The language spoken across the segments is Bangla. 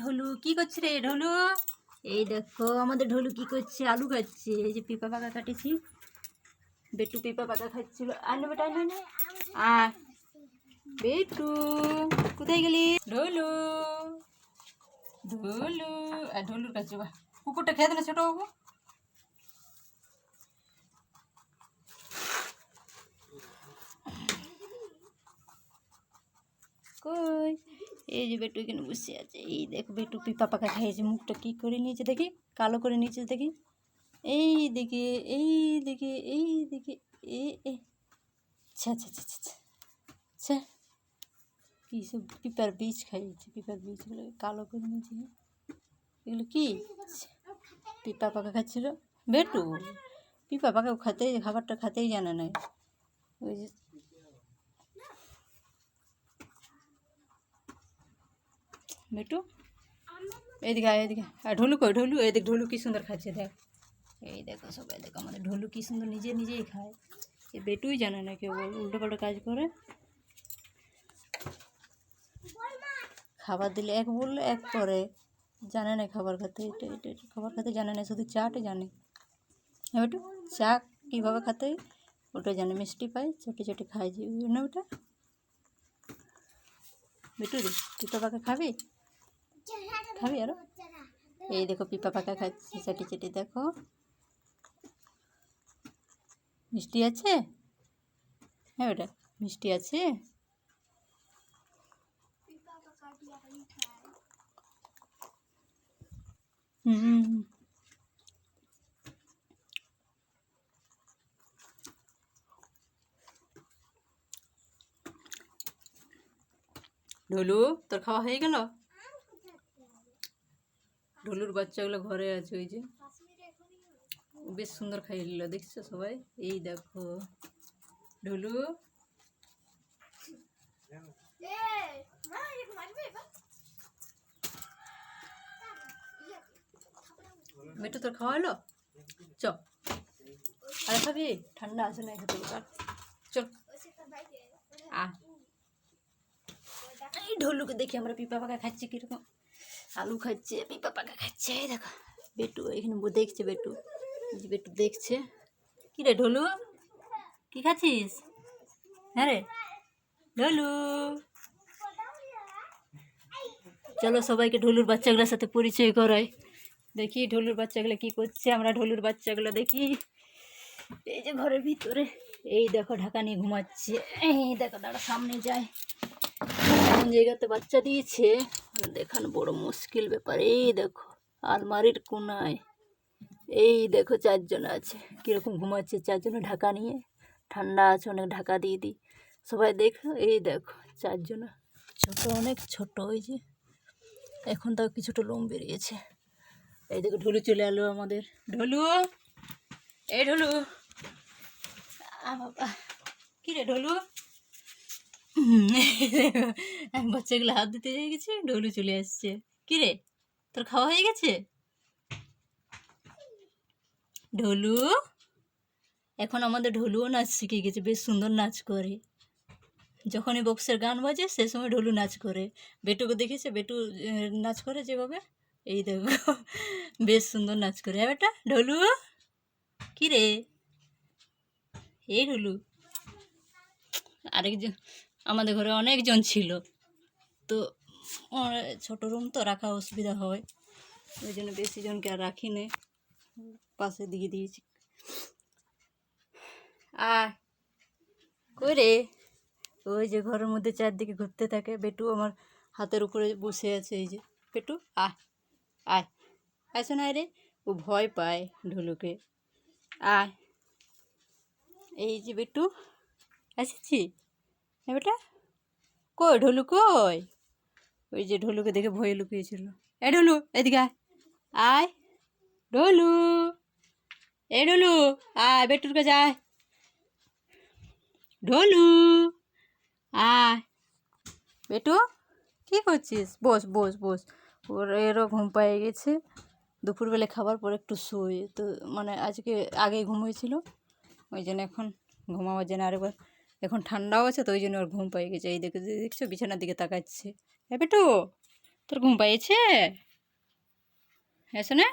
ঢোলু, কি করছে রে ঢোলু? এই দেখো, আমাদের ঢোলু কি করছে? আলু খাচ্ছে। এই যে পিপা পাকা কাটেছি। বেটু পিপা পাকা খাচ্ছিল। আনু বেটা আনু আনু। বেটু, কোথায় গেলি? ঢোলু ঢোলু। আর ঢোলুর কাছে বা কুকুরটা খেয়ে দিলে ছোট বাবু। কই? এই যে বেটু এখানে বসে আছে। এই দেখো বেটু পিপা পাকা খাইয়েছে মুখটা কি করে নিয়েছে দেখি? কালো করে নিয়েছে দেখি। এই দিকে এই দিকে এই দিকে এ এ। ছা ছা ছা ছা ছা ছা। কী সব পিপার বীজ খাইয়েছে পিপার বীজগুলো কালো করে নিয়েছে। এগুলো কি? পিপা পাকা খাচ্ছিল। বেটু, পিপা পাকা খাতেই, খাবারটা খাতেই জানে না ওই যে বেটু? এইদিকে আয় এদিকে আর ঢোলু কই? ঢোলু এদিকে ঢোলু কি সুন্দর খাচ্ছে, দেখ। এই দেখো সবাই দেখো আমাদের ঢোলু কি সুন্দর, নিজে নিজেই খায়। এ বেটুই জানে না কেউ উল্টো পাল্টা কাজ করে। খাবার দিলে এক বললে, এক করে। জানে না খাবার খেতে, এটা এটা খাবার খেতে জানে না, শুধু চাটে জানে। হ্যাঁ বেটু, চা কীভাবে খেতে? ওটা জানে, মিষ্টি পায় ছোটো ছোটো যে, না ওটা? বেটু রে পিপা পাকা খাবি? খাবি আরও? এই দেখো পিপা পাকা খাচ্ছে, চেটে চেটে দেখো। মিষ্টি আছে? হ্যাঁ ওটা মিষ্টি আছে? হুম ঢোলু তোর খাওয়া হয়ে গেল? ঢোলুর বাচ্চাগুলো ঘরে আছে, ওই যে। বেশ সুন্দর খাইয়ে নিল, দেখছ সবাই? এই দেখো, ঢোলু। বেটু তোর খাওয়া হলো? চ। আরে খাবি ঠান্ডা আছে না খেতে চল। আ এই ঢোলুকে দেখি আমরা পিপা পাকা খাচ্ছি কীরকম। আলু খাচ্ছে পিপা পাকা খাচ্ছে, দেখো। বেটু, এখানে দেখছে বেটু। বেটু দেখছে। কী রে ঢোলু? কি খাচ্ছিস? হ্যাঁ রে। ঢোলু। চলো সবাইকে ঢোলুর বাচ্চাগুলোর সাথে পরিচয় করাই। দেখি ঢোলুর বাচ্চাগুলো কি করছে, আমরা ঢোলুর বাচ্চাগুলো দেখি। এই যে ঘরের ভিতরে। এই দেখো, ঢাকা নিয়ে ঘুমাচ্ছে। এই দেখো, দাঁড়া, সামনে যায় জায়গাতে বাচ্চা দিয়েছে? দেখানো, বড় মুশকিল ব্যাপার। এই দেখো, আলমারির কোনায়। এই দেখো, চারজন আছে। কীরকম ঘুমাচ্ছে? চারজনে ঢাকা নিয়ে। ঠান্ডা আছে, অনেক ঢাকা দিয়ে দিই। সবাই দেখো, এই দেখো, চারজন। ছোট, অনেক ছোট, ওই যে। এখন তাও কিছুটা লোম বেরিয়েছে। এই দেখো, ঢোলু চলে এলো আমাদের। ঢোলু! এই ঢোলু! বাবা। কী রে, ঢোলু? বাচ্চাগুলো হাত দিতে যাই গেছি ঢোলু চলে আসছে। কি রে তোর খাওয়া হয়ে গেছে? ঢোলু এখন আমাদের ঢোলুও নাচ শিখে গেছে, বেশ সুন্দর নাচ করে। যখনই বক্সের গান বাজে, সে সময় ঢোলু নাচ করে। বেটুকে দেখেছে, বেটু নাচ করে যেভাবে? এই দেখো, বেশ সুন্দর নাচ করে। হ্যাঁ বেটা ঢোলু কি রে এই ঢোলু আরেকজন আমাদের ঘরে অনেকজন ছিল। তো ছোট রুম তো রাখা অসুবিধা হয়। ওই জন্য বেশি জনকে আর রাখি নে পাশে দিয়ে দিয়েছি। আয়। কই রে? ওই যে ঘরের মধ্যে চারদিকে ঘুরতে থাকে। বেটু আমার হাতের উপরে বসে আছে এই যে। বেটু, আয়। আয়। আসো না রে। ও ভয় পায় ঢুলুকে। আয়। এই যে বেটু এসেছি হ্যাঁ বেটা? কই ঢোলু কই? ওই যে ঢোলুকে দেখে ভয়ে লুকিয়েছিল। এ ঢোলু, এদিকে আয়। ঢোলু। এ ঢোলু, আয়, বেটুর কাছে আয়। ঢোলু, আয়। বেটু, কী করছিস? বস বস বস। ওর, এরও ঘুম পেয়ে গেছে। দুপুরবেলা খাবার পর একটু শুয়ে। তো মানে আজকে আগে ঘুমিয়েছিল। ওই জন্য এখন ঘুমাবার জন্য আরেকবার। এখন ঠান্ডাও আছে তো ওই জন্য ওর ঘুম পেয়ে গেছে। এই দেখে দেখছ, বিছানার দিকে তাকাচ্ছে। হ্যাঁ বেটু তোর ঘুম পাইছে হ্যাঁ শোনা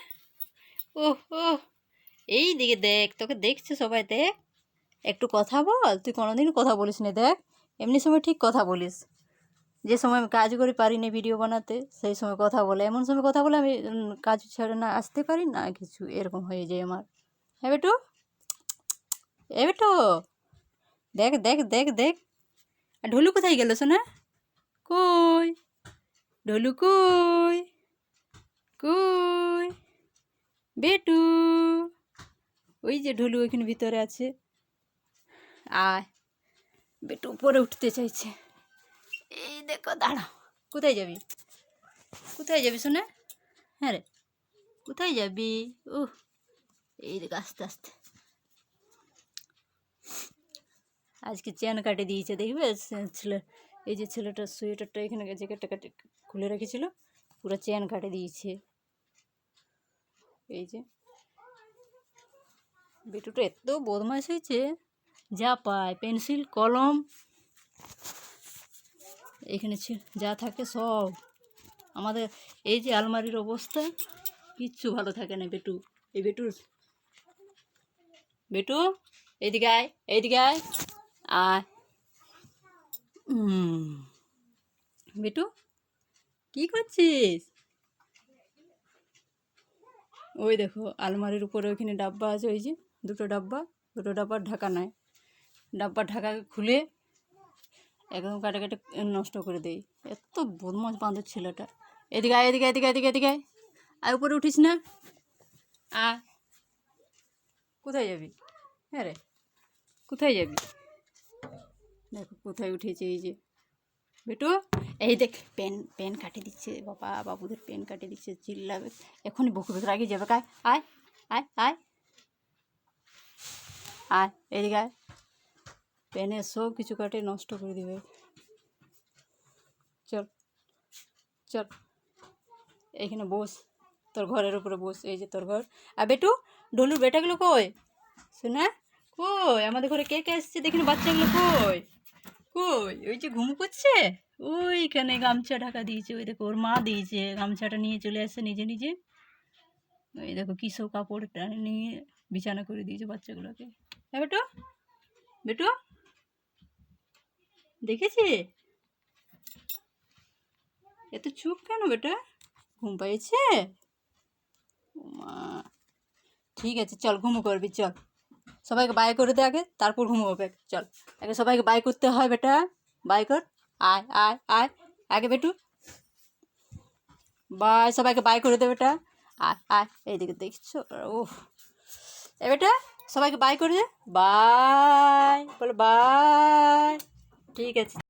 ও ও এই দিকে দেখ, তোকে দেখছে সবাই, দেখ। একটু কথা বল, তুই কোনোদিনও কথা বলিস না, দেখ। এমনি সময় ঠিক কথা বলিস। যে সময় আমি কাজ করি পারি না ভিডিও বানাতে, সেই সময় কথা বলে। এমন সময় কথা বলে আমি কাজ ছেড়ে না আসতে পারি না, কিছু এরকম হয়ে যায় আমার। হ্যাঁ বেটু এ বেটু দেখ দেখ দেখ দেখ। আর ঢোলু কোথায় গেল শোনা কই? ঢোলু কই? কই? বেটু, ওই যে ঢোলু ওইখানে ভিতরে আছে। আয়, বেটু উপরে উঠতে চাইছে। এই দেখো দাঁড়াও কোথায় যাবি? কোথায় যাবি শোনা হ্যাঁ রে, কোথায় যাবি? ও এই দেখ, আস্তে আস্তে। আজকে চেন কাটে দিয়েছে, দেখবে? ছেলে, এই যে ছেলেটার সোয়েটারটা এখানে জ্যাকেটটা কাটে, খুলে রেখেছিল, পুরো চেন কাটে দিয়েছে। এই যে। বেটুটা এত বদমাশ হয়েছে, যা পায়, পেন্সিল, কলম, এখানে যা থাকে সব। আমাদের এই যে আলমারির অবস্থা, কিচ্ছু ভালো থাকে না বেটু। এই বেটুর, বেটু এইদিকে আয় এইদিকে আয়। উম, বেটু কি করছিস? ওই দেখো আলমারির উপরে ওইখানে ডাব্বা আছে ওই যে দুটো ডাব্বা দুটো ডাব্বার ঢাকা নাই। ডাব্বা ঢাকা খুলে একদম কাটে কাটে নষ্ট করে দেই। এত বদমাস বাঁধর ছেলেটা। এদিকে আয় এদিকে এদিকে এদিকে এদিকে আয়। উপরে উঠিস না। আয়। কোথায় যাবি? হ্যাঁ রে কোথায় যাবি? দেখো কোথায় উঠেছে এই যে। বেটু, এই দেখ, পেন পেন কাটে দিচ্ছে বাবা, বাবুদের পেন কাটে দিচ্ছে, চিল্লাবে। এখনই বকবে রাগে যাবে, কায়, আয় আয় আয়। আয়, এদিকে আয়। পেনে সব কিছু কাটে, নষ্ট করে দিবে। চল চল। এইখানে বস, তোর ঘরের উপরে বস, এই যে তোর ঘর। আর বেটু, ডলুর বেটাগুলো কই? শোনা কই? আমাদের ঘরে কে কে এসছে? দেখি না, বাচ্চাগুলো কই? ওই যে ঘুম করছে? ওইখানে গামছা ঢাকা দিয়েছে, ওই দেখো ওর মা দিয়েছে, গামছাটা নিয়ে চলে আসছে নিজে নিজে। ওই দেখো কী সব কাপড়টা নিয়ে বিছানা করে দিয়েছে বাচ্চাগুলোকে। হ্যাঁ বেটু? বেটু? দেখেছি? এত চুপ কেন বেটা? ঘুম পাইছে? ঠিক আছে, চল ঘুমো করবি, চল। সবাইকে বাই করে দে আগে, তারপর ঘুমো হবে চল। আগে সবাইকে বাই করতে হয়, বেটা। বাই কর। আয় আয় আয়। আগে বেটু। বাই সবাইকে বাই করে দে, বেটা। আয় আয়। এইদিকে দেখছ? ও এ বেটা, সবাইকে বাই করে দে। বাই বলো বাই ঠিক আছে।